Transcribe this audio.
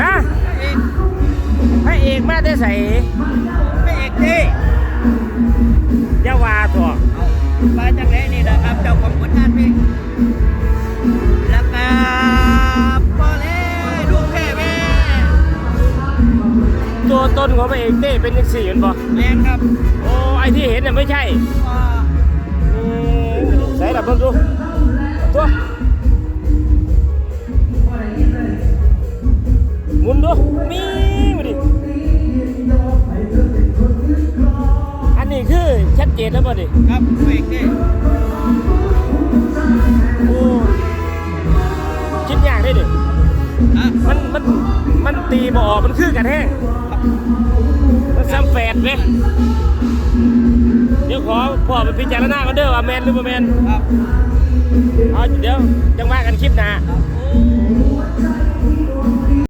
ฮะพระเอกมาได้ใส่พระเอกดียาวาตัวมาจากไหนนี่นะครับเจ้าของผลงานเพลงแล้วก็พอแล้วดูแค่ตัวต้นของพระเอกเต้เป็นยังสี่กันปะแม่ครับ โอ้ไอที่เห็นเนี่ยไม่ใช่ใส่ดับเบิ้ลดู ดูมีมาดิอันนี้คือชัดเจนแล้วป่ะดิครับพระเอกเท่โอ้คิดยากได้ดิอะมันมันมันตีบออกมันคือกันแห้งมันซ้ำแฝดไหมเดี๋ยวขอพ่อไปพิจารณากันเด้อว่าแมนหรือบ่แมนครับเอาเดี๋ยวจังว่ากันคลิปหน้าครับ